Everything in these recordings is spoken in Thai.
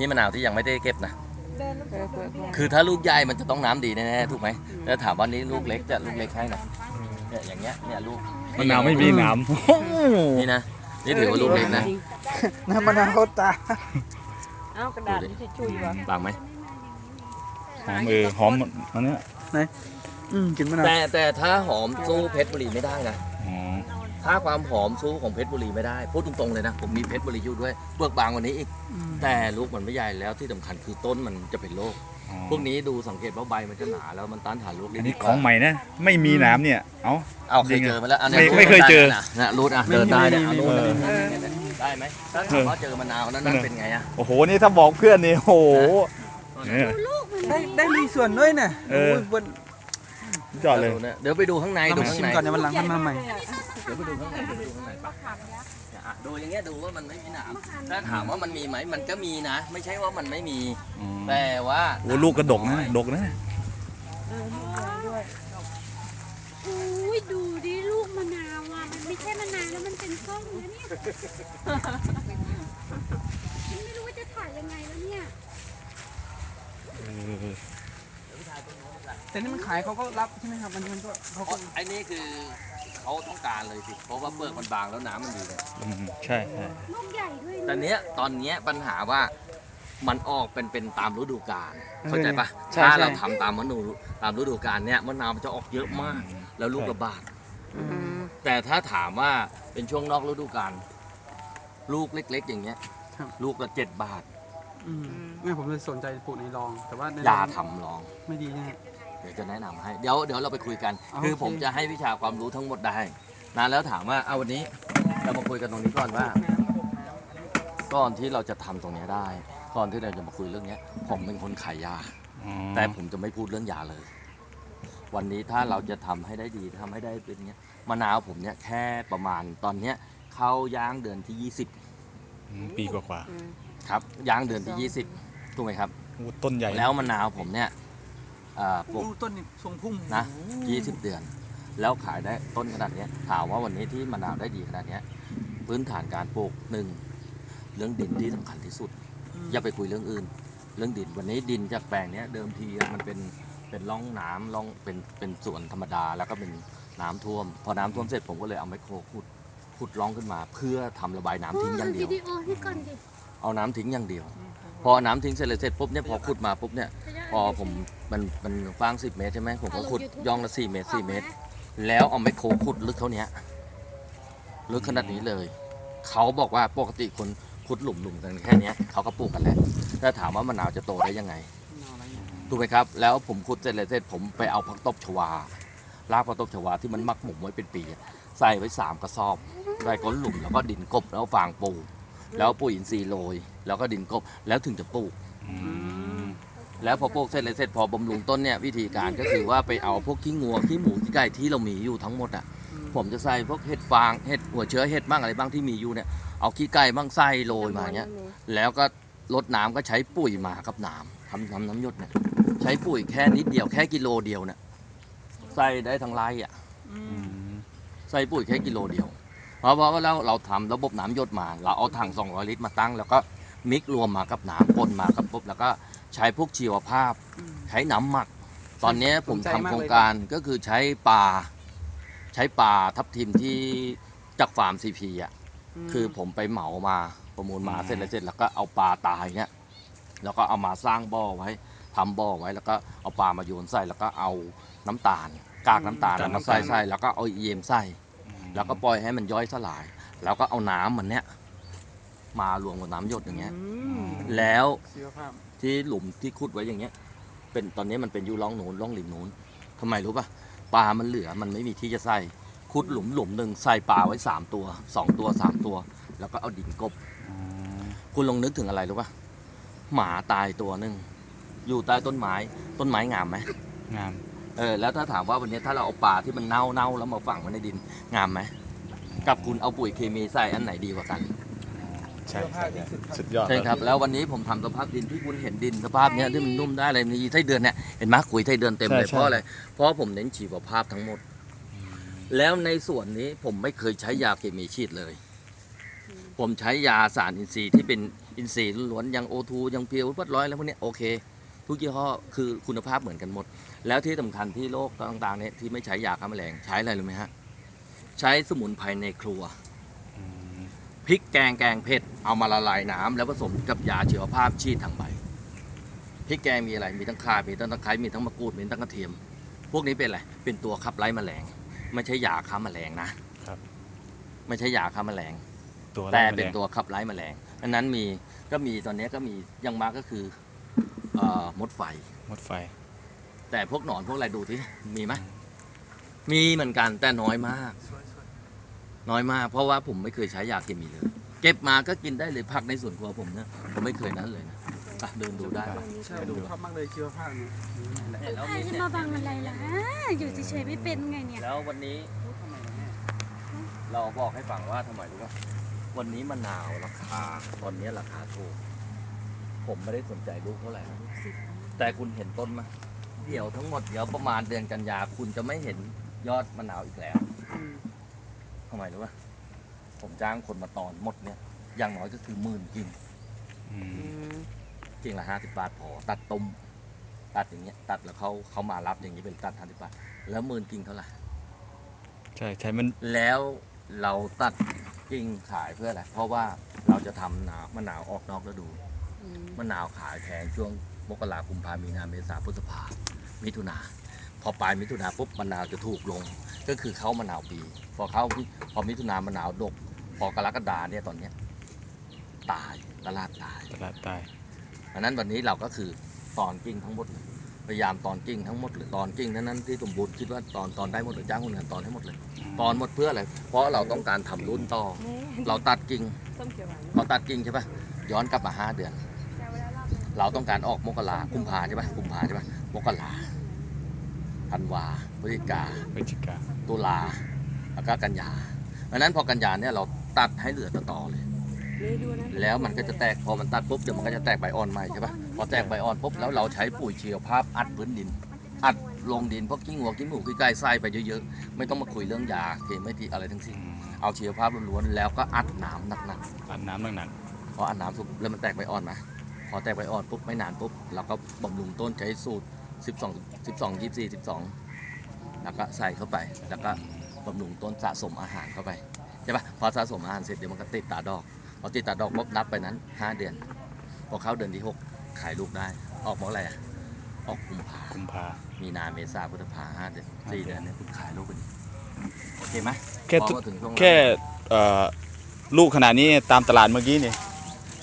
นี่มะนาวที่ยังไม่ได้เก็บนะเดินแล้วเดินเดินคือถ้าลูกใหญ่มันจะต้องน้ำดีแน่ๆถูกไหมแล้วถามว่านี้ลูกเล็กจะลูกเล็กให้นะเนี่ยอย่างเงี้ยเนี่ยลูกมะนาวไม่มีหนามนี่นะนี่ถือว่าลูกเล็กนะน้ำมะนาวเข้าตาเอ้ากระดาษนี่จะชุยวะบางไหมหอมเออหอมอันเนี้ยอืมกินมะนาวแต่แต่ถ้าหอมสู้เพชรบุรีไม่ได้นะอ๋อ ถ้าความหอมสู้ของเพชรบุรีไม่ได้ พูดตรงๆเลยนะ ผมมีเพชรบุรีอยู่ด้วยเปลือกบางกว่านี้อีก แต่ลูกมันไม่ใหญ่แล้วที่สำคัญคือต้นมันจะเป็นโรคอ๋อพวกนี้ดูสังเกตว่าใบมันจะหนาแล้วมันต้านทานโรคได้อันดีนี้กขว่าองใหม่นะ ไม่มีหนามเนี่ย เอ้าเอาเคยเจอมาแล้วอันนี้ไม่รูดไม่เคยเจอได้นะนะรูดอะเดินได้เนี่ยเอารูดเออได้ไหมถ้าถามว่าเจอมะนาวนั้นนั่นเป็นไงอะ โอ้โห นี่ถ้าบอกเพื่อนนี่ โอ้โหเนี่ยได้ได้มีส่วนด้วยเนี่ยเออ โยบนจอดเลย เดี๋ยวไปดูข้างในเราดูมาข้างชิมใน ก่อนเดี๋ยววันหลังค่อยมาใหม่เดี๋ยวไปดูข้างในไปดูข้างในปะเนี่ยอะดูอย่างเงี้ยดูว่ามันไม่มีหนามถ้าถามว่ามันมีไหมมันก็มีนะ ไม่ใช่ว่ามันไม่มีอ๋อแต่ว่าโอ้ลูกกระดกนะดกนะเออด้วยอุ้ยดูดิลูกมะนาวอะมันไม่ใช่มะนาวแล้วมันเป็นส้มนะเนี่ยไม่รู้ว่าจะถ่ายยังไงแล้วเนี่ยเออแต่นี่มันขายเขาก็รับใช่ไหมครับ มันมันก็เขาก็ไอ้นี่คือ เขาต้องการเลยสิ เพราะว่าเปลือกมันบางแล้วน้ำมันดีเลยอืมใช่ใช่ลูกใหญ่ด้วยแต่นะเนี้ยตอนเนี้ยปัญหาว่ามันออกเป็นเป็นตามฤดูกาลเข้าใจปะใช่ถ้าใช่เราทำตามมะนูตามฤดูกาลเนี้ยมะนาวมันจะออกเยอะมาก แล้วลูกระบาด อืมแต่ถ้าถามว่าเป็นช่วงนอกฤดูกาลลูกเล็ก ๆ อย่างเงี้ย ครับ ลูกละเจ็ดบาท อืมไม่ผมเลยสนใจปลูกในรอง แต่ว่าในรองอย่าทำลอง ไม่ดีนะฮะ เดี๋ยวจะแนะนำให้เดี๋ยวเดี๋ยวเราไปคุยกันโอเคคือผมจะให้วิชาความรู้ทั้งหมดได้นะแล้วถามว่าเอาวันนี้เรามาคุยกันตรงนี้ก่อนว่า ก่อนที่เราจะทำตรงเนี้ยได้ ก่อนที่เราจะมาคุยเรื่องเนี้ย ผมเป็นคนขายยาอ๋อแต่ผมจะไม่พูดเรื่องยาเลย วันนี้ถ้าเราจะทำให้ได้ดีทำให้ได้เป็นเนี้ยมะนาวผมเนี่ยแค่ประมาณตอนเนี้ยเข้าย่างเดือนที่ อืมปีกว่า20 ครับย่างเดือนที่ 20ถูกไหมครับ ๆโอ้ต้นใหญ่แล้วมะนาวผมเนี่ย อ่าปลูกดูต้นนี่ทรงพุ่มนะ20 เดือน แล้วขายได้ต้นขนาดเนี้ยถามว่าวันนี้ที่มะนาวได้ดีขนาดเนี้ยพื้นฐานการปลูกหนึ่งเรื่องดินที่สำคัญที่สุด อย่าไปคุยเรื่องอื่น เรื่องดินวันนี้ดินจากแปลงเนี้ยเดิมทีอะมันเป็นเป็นร่องน้ำร่องเป็นเป็นสวนธรรมดาแล้วก็เป็นน้ำท่วม พอน้ำท่วมเสร็จผมก็เลยเอาไมโครขุดขุดร่องขึ้นมา เพื่อทำระบายน้ำทิ้งอย่างเดียว วิดีโอให้ก่อนดิเอาน้ำทิ้งอย่างเดียว พอน้ำทิ้งเสร็จเลยเสร็จปุ๊บเนี่ยพอขุดมาปุ๊บเนี่ย พอผมมันมันกว้าง 10 เมตรใช่ไหมผมก็ขุดย่องละ4เมตร4เมตร แล้วเอาไมโครขุดลึกเท่าเนี้ยลึกขนาดนี้เลย เขาบอกว่าปกติคนขุดหลุมหลุมๆกันแค่เนี้ยเขาก็ปลูกกันแล้วถ้าถามว่ามะนาวจะโตได้ยังไงถูกไหมครับ แล้วผมขุดเสร็จเลยเสร็จผมไปเอาผักตบชวา รากผักตบชวาที่มันหมักหมมไว้เป็นปีอะใส่ไว้สามกระสอบใส่ก้นหลุมแล้วก็ดินกบแล้วฟางปู แล้วปุ๋ยอินทรีย์โรยแล้วก็ดินกบแล้วถึงจะปลูกอืม แล้วพอปลูกเสร็จเลยเสร็จพอบำรุงต้นเนี่ยวิธีการก็คือว่าไปเอาพวกขี้งัวขี้หมูขี้ไก่ที่เรามีอยู่ทั้งหมดอะผมจะใส่พวกเห็ดฟางเห็ดหัวเชื้อเห็ดบ้างอะไรบ้างที่มีอยู่เนี่ยเอาขี้ไก่บ้างใส่โรยมาเนี้ยแล้วก็ลดน้ำก็ใช้ปุ๋ยมากับน้ำทำทำน้ำหยดเนี่ยใช้ปุ๋ยแค่นิดเดียวแค่กิโลเดียวเนี่ยใส่ได้ทั้งไร่อะอืมใส่ปุ๋ยแค่กิโลเดียวเพราะเพราะว่าเราเราทำระบบน้ำหยดมา เราเอาถัง200 ลิตรมาตั้ง แล้วก็มิกซ์รวมมากับน้ำปนมากับปุ๊บแล้วก็ ใช้พวกชีวภาพ ใช้น้ำหมัก ตอนนี้ผมทำโครงการก็คือใช้ปลาใช้ปลาทับทิมที่จากฟาร์มซีพีอะคือผมไปเหมามาประมูลมาเสร็จแล้วเสร็จแล้วก็เอาปลาตายเนี้ยแล้วก็เอามาสร้างบ่อไว้ทำบ่อไว้แล้วก็เอาปลามาโยนใส่แล้วก็เอาน้ำตาล กากน้ำตาลเอามาใส่ใส่แล้วก็เอาเยมใส่แล้วก็ปล่อยให้มันย่อยสลาย แล้วก็เอาน้ำมันเนี้ยมารวมกับน้ำหยดอย่างเงี้ยแล้วชีวภาพ ที่หลุมที่ขุดไว้อย่างเงี้ย เป็นตอนนี้มันเป็นอยู่ร่องโน้นร่องริมโน้นทำไมรู้ปะปลามันเหลือมันไม่มีที่จะใส่ขุดหลุมหลุมหนึ่งใส่ปลาไว้สามตัวสองตัวสามตัว แล้วก็เอาดินกบอ๋อคุณลองนึกถึงอะไรรู้ปะหมาตายตัวหนึ่งอยู่ใต้ต้นไม้ต้นไม้งามไหมงาม เออแล้วถ้าถามว่าวันนี้ถ้าเราเอาปลาที่มันเน่าเน่าๆแล้วมาฝังไว้ในดินงามไหมกับคุณเอาปุ๋ยเคมีใส่อันไหนดีกว่ากัน ใช่ใช่ใช่สุดยอดใช่ครับแล้ววันนี้ผมทำสภาพดินที่คุณเห็นดินสภาพเนี้ยที่มันนุ่มได้เลยมีไส้เดือนเนี่ยเห็นไหมขุยไส้เดือนเต็มเลยเพราะอะไรเพราะผมเน้นชีวภาพทั้งหมด แล้วในส่วนนี้ผมไม่เคยใช้ยาเคมีฉีดเลยผผมใช้ยาสารอินทรีย์ที่เป็นอินทรีย์ล้วนๆอยังโอทูยังเพียววัดร้อยแล้วพวกเนี้ยโอเค ทุกยี่ห้อคือคุณภาพเหมือนกันหมด แล้วที่สำคัญที่โรคต่างๆเนี่ยที่ไม่ใช้ยาฆ่าแมลงใช้อะไรรู้ไหมฮะใช้สมุนไพรในครัวอืม พริกแกงแกงเผ็ดเอามาละลายน้ำแล้วผสมกับยาชีวภาพฉีดทางใบพริกแกงมีอะไรมีทั้งข่ามีทั้งตะไคร้มีทั้งมะกรูดมีทั้งกระเทียม พวกนี้เป็นอะไรเป็นตัวขับไล่แมลง ไม่ใช่ยาฆ่าแมลงนะครับ ไม่ใช่ยาฆ่าแมลงตัวอะไรแต่ไม่เป็นแรงตัวขับไล่แมลงอันนั้นมีก็มีตอนนี้ก็มีอยังมากก็คือเอ่อมดไฟมดไฟ แต่พวกหนอนพวกอะไรดูที่มีไหมมีเหมือนกันแต่น้อยมาก น้อยมาก เพราะว่าผมไม่เคยใช้ยาเคมีเลย เก็บมาก็กินได้เลยผักในสวนครัวผมนะผมไม่เคยนั้นเลยนะอะเดินดูได้ปะใช่ดูชอบมากเลยชีวภาพเนี่ยแล้วใครมีจะเนี่ยมาบังอะไรล่ะอยู่เฉยๆไม่เป็นไงเนี่ยแล้ววันนี้เราบอกให้ฟังว่าทำไมรู้ป่ะวันนี้มะนาวราคาตอนนี้ราคาถูก ผมไม่ได้สนใจลูกเท่าไหร่นะแต่คุณเห็นต้นไหมเดี๋ยวทั้งหมดเดี๋ยวประมาณเดือนกันยาคุณจะไม่เห็นยอดมะนาวอีกแล้วอืม ทำไมรู้ป่ะผมจ้างคนมาตอนหมดเนี่ยอย่างน้อยก็คือหมื่นกิ่งอือืมมกิ่งละห้าสิบบาทพอตัดตุมตัดอย่างเงี้ย ตัดแล้วเขาเขามารับอย่างนี้เป็นตัดห้าสิบบาทแล้วหมื่นกิ่งเท่าไหร่ใช่ใช่มันแล้วเราตัดกิ่งขายเพื่ออะไรเพราะว่าเราจะทำหนาวมะนาวออกนอกฤดูมะนาวขายแพงช่วงมกราคมพามีนาเมษาพฤษภามิถุนาพอปลายมิถุนาปุ๊บมะนาวจะถูกลง ก็คือเข้ามะนาวปี พอเข้าพอมิถุนามะนาวดก พอกรกฎาเนี่ยตอนเนี้ยตายตลาดตายตลาดตายอันนั้นวันนี้เราก็คือตอนกิ่งทั้งหมดเลยพยายามตอนกิ่งทั้งหมดเลยตอนกิ่งนั้นนั้นที่สมบูรณ์คิดว่าตอนตอนได้หมดเลยจ้างคนงานตอนให้หมดเลย ตอนหมดเพื่ออะไรเพราะเราต้องการทำรุ่นต่อ เราตัดกิ่งส้มเขียวหวานพอตัดกิ่งใช่ปะย้อนกลับมาห้าเดือนเราต้องการออกมกรากุมภาใช่ปะกุมภาใช่ปะมกรา ธันวาพฤศจิกาพฤศจิกาตุลาแล้วก็กันยาเพราะฉะนั้นพอกันยาเนี่ยเราตัดให้เหลือต่อต่อเลยเลยดูนะแล้วมันก็จะแตกพอมันตัดปุ๊บเดี๋ยวมันก็จะแตกใบอ่อนใหม่ใช่ปะพอแตกใบอ่อนปุ๊บแล้วเราใช้ปุ๋ยชีวภาพอัดพื้นดิน อัดลงดินพวกกิ้งหัวกิ้งหมูกิ้งไก่ไส้ไปเยอะๆไม่ต้องมาคุยเรื่องยาเคมีที่อะไรทั้งสิ้นอืมเอาชีวภาพล้วนๆแล้วก็อัดน้ำหนักอัดน้ำหนักๆพออัดน้ำปุ๊บแล้วมันแตกใบอ่อนมาพอแตกใบอ่อนปุ๊บไม่นานปุ๊บเราก็บำรุงต้นใช้สูตร 12 12 24 12แล้วก็ใส่เข้าไป แล้วก็บำรุงต้นสะสมอาหารเข้าไปใช่ปะพอสะสมอาหารเสร็จเดี๋ยวมันก็ติดตาดอกพอติดตาดอกปุ๊บนับไปนั้น5เดือน พอเข้าเดือนที่6ขายลูกได้ ออกเมื่อไหร่อะออกกุมภาๆกุมภามีนาเมษาพฤษภาห้าเดือนห้าสี่เดืเดืออนนเนี่ยคุณขายลูกกันโอเคไหมแค่พอตุมาถึงช่วงแค่เอ่อลูกขนาดนี้ตามตลาดเมื่อกี้นี่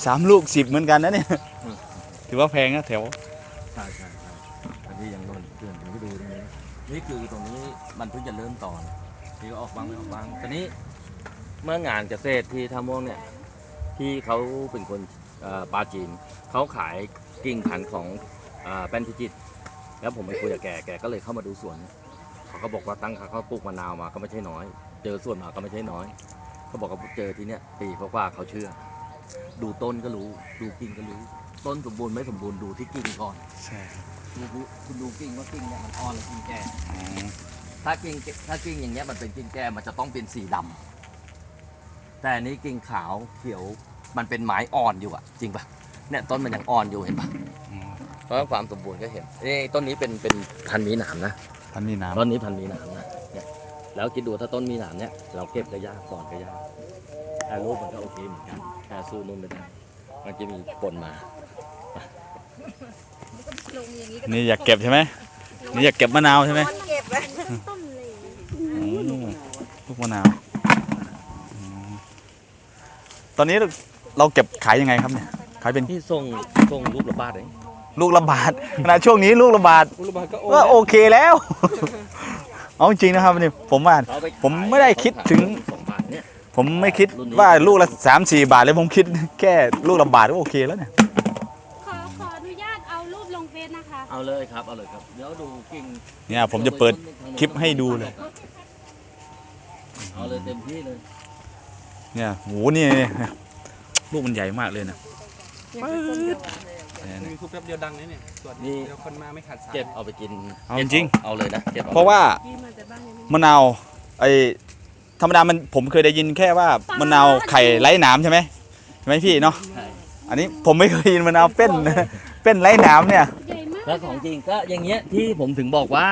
สามลูกสิบเหมือนกันนะเนี่ย ถือว่าแพงนะแถว ใช่ใช่ใช่อันนี้ยังโดนเตือนถึงไปดูตรง นี่คือตรงนี้มันเพิ่งจะเริ่มตอนที่ก็ออกบ้างไม่ออกบ้างตอนนี้เมื่องานเกษตรที่ท่าม่วงเนี่ยที่เขาเป็นคนปาจีนเขาขายกิ่งพันธุ์ของอแป้นพิจิตแล้วผมไปคุยกับแกแกก็เลยเข้ามาดูสวนเขาก็บอกว่าตั้งเขาปลูกมะนาวมาก็ไม่ใช่น้อย เจอส่วนมาก็ไม่ใช่น้อย เขาบอกว่าเจอที่เนี้ยปีกว่าเขาเชื่อ ดูต้นก็รู้ ดูกิ่งก็รู้ ต้นสมบูรณ์ไม่สมบูรณ์ดูที่กิ่งก่อนใช่ครับดูดูคุณดูกิ่งว่ากิ่งเนี่ยมันอ่อนหรือกิ่งแก่อ๋อถ้ากิ่งถ้ากิ่งอย่างเงี้ยมันเป็นกิ่งแก่มันจะต้องเป็นสีดำแต่อันนี้กิ่งขาวเขียวมันเป็นไม้อ่อนอยู่อะจริงปะเนี่ยต้นมันยังอ่อนอยู่เห็นปะอ๋อเพราะว่าความสมบูรณ์ก็เห็นเอ้ยต้นนี้เป็นเป็นพันธุ์มีหนามนะพันมีน้ต้นนี้พันธุ์มีหนามนะเนี่ยแล้วคิดดูถ้าต้นมีหนามเนี่ยเราเก็บก็ยากสอนก็ยากแต่รูปมันก็โอเคเหมือนกันแต่สู้นุ่นไม่ได้มันจะมีปนมาำ นี่อยากเก็บใช่ไหมนี่อยากเก็บมะนาวใช่ไหมเก็บไว้ต้นเลยโอ้ลูกมะนาวอืมตอนนี้เราเก็บขายยังไงครับเนี่ย ขายเป็นที่ส่งส่งรูประบาดเองลูกละบาทขณะช่วงนี้ลูกละบาทอุลบาทก็โอ้ก็โอเคแล้ว เอาจริงนะครับนี่ผมว่าเขาปขายผมไม่ได้คิดถึงสองบาทเนี่ยผมไม่คิดว่าลูกละสามสี่บาทเลยผมคิดแค่ลูกละบาทก็โอเคแล้วเนี่ย ขอขออนุญาตเอารูปลงเฟซนะคะ เอาเลยครับเอาเลยครับเดี๋ยวดูกิ่งเนี่ยผมจะเปิดคลิปให้ดูเลย เอาเลยเต็มที่เลยเนี่ยโหนี่เนี่ยลูกมันใหญ่มากเลยนะเนี่ยคือส้มเขียวหวานเลยเนี่ยมีคูแป๊บเดียวดังเลยเนี่ยส่วนนี่ เดี๋ยวคนมาไม่ขาดสาย เก็บเอาไปกินเอาจริง เอาเลยนะเก็บอเพราะว่ากี้มาแต่บ้านยังไม่มะนาวไอ้ธรรมดามันผมเคยได้ยินแค่ว่ามะนาวไข่ไร้หน้ำใช่ไหมใช่ไหมพี่เนาะใช่อันนี้ผมไม่เคยยินมะนาวเป็นเป็นไร้หน้ำเนี่ย ใหญ่มาก แล้วของจริงก็อย่างเงี้ยที่ผมถึงบอกว่า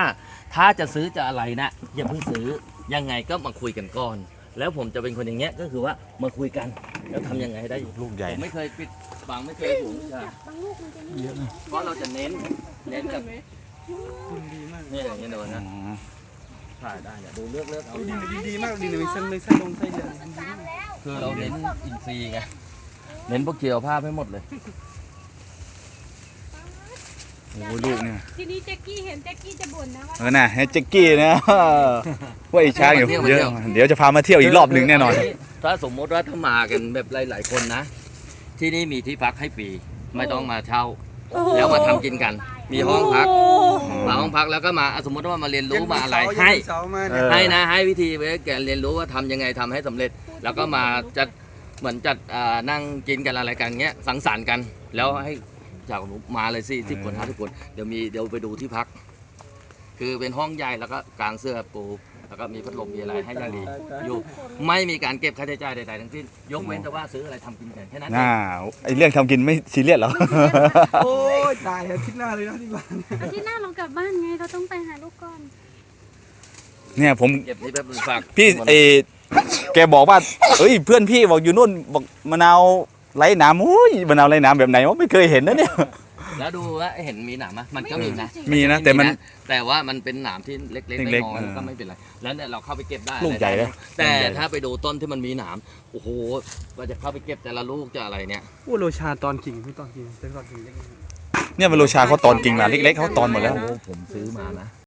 ถ้าจะซื้อจะอะไรนะอย่าเพิ่งซื้อยังไงก็มาคุยกันก่อน แล้วผมจะเป็นคนอย่างเงี้ยก็คือว่ามาคุยกัน แล้วทำยังไงให้ได้ลูกใหญ่ผมไม่เคยปิดบังไม่เคยถูกใช่บางลูกมันจะนี่เพราะเราจะเน้นเน้นกับดินดีมากเนี่ยอย่างเงี้ยโดนนะถ่ายได้เนี่ยดูเลือกเลือกเอาดินดีดีมากดินเลยเส้นเลยเส้นลงไส้เดือนดินดีมากคือเราเน้นอินทรีย์ไงเน้นพวกเกียวภาพให้หมดเลย โอ้ลูกเนี่ยทีนี้แจ็คกี้เห็นแจ็คกี้จะบ่นนะว่าเออน่ะให้แจ็กกี้นะ ว่าอิจฉาอยู่เยอะเดี๋ยวจะพามาเที่ยวอีกรอบหนึ่งแน่นอน ถ้าสมมติว่าถ้ามากันแบบหลาย ๆ คนนะ ที่นี่มีที่พักให้ฟรีไม่ต้องมาเช่า แล้วมาทำกินกัน มีห้องพัก มาห้องพักแล้วก็มาอะสมมติว่ามาเรียนรู้มาอะไรให้ เสามาเอเนี่ยอให้นะให้วิธีไว้แกเรียนรู้ว่าทำยังไงทำให้สำเร็จ แล้วก็มาจัดเหมือนจัดอ่านั่งกินกันอะไรกันเงี้ยสังสรรค์กัน แล้วให้ จากหนูมาเลยสิสิบคนห้าสิบคนเดี๋ยวมีเดี๋ยวไปดูที่พัก คือเป็นห้องใหญ่แล้วก็กางเสื้อปูแล้วก็มีพัดลมมีอะไรให้อย่างดีอยู่ไม่มีการเก็บค่าใช้จ่ายใดๆทั้งสิ้นยกเว้นแต่ว่าซื้ออะไรทำกินกันแค่นั้นเอน่างไอเรื่องทำกินไม่ซีเรียสหรอกโอ้ยตายอาทิตย์หน้าเลยนะที่บ้านอาทิตย์หน้าเรากลับบ้านไงเราต้องไปหาลูกก่อนเนี่ยผมเก็บนี่แป๊บนึงฝากพี่เอแกบอกว่าเอ้ยเพื่อนพี่บอกอยู่นู่นบอกมะนาว ไร้หน้ำอุ้ยมะนาวไร้หน้ำแบบไหนวะไม่เคยเห็นนะเนี่ย แล้วดูว่าเห็นมีหนามไหมมันก็มีนะมีนะแต่มัน แต่ว่ามันเป็นหนามที่เล็กๆเล็กๆน้อยเออๆก็ไม่เป็นไรแล้วเนี่ยเราเข้าไปเก็บได้ลูกใหญ่เลยแต่ลูกใหญ่ถ้าไปดูต้นที่มันมีหนามโอ้โหว่าจะเข้าไปเก็บแต่ละลูกจะอะไรเนี่ยโอ้โรชาตอนกิ่งพี่ตอนกิ่งแต่ตอนกิ่งเล็กเนี่ยมันโรชาเขาตอนกิ่งมาเล็กๆเขาตอนหมดแล้วโอ้ผมซื้อมานะ